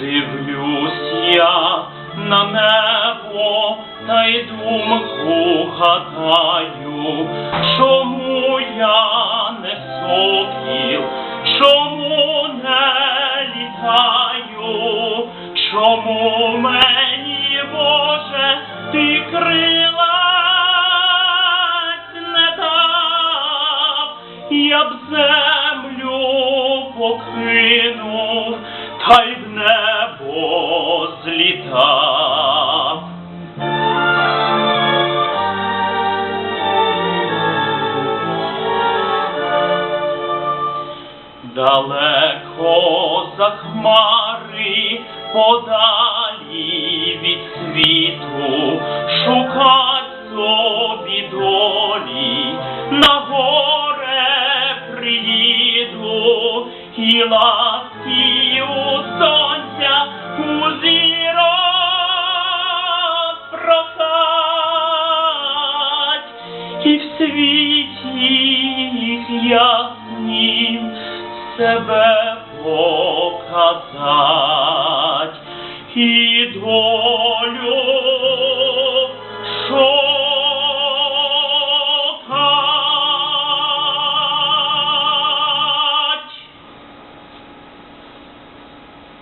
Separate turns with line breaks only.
Дивлюсь я на небо та й думку гадаю, чому я не сокіл, чому не літаю, чому мені, Боже, ти крила не дав, я б землю покинув, та й в небо злітав. Далеко за хмари, подалі від світу, шукать собі долі, на горе приїду, і ласки і в світі яснім себе показать. І долю,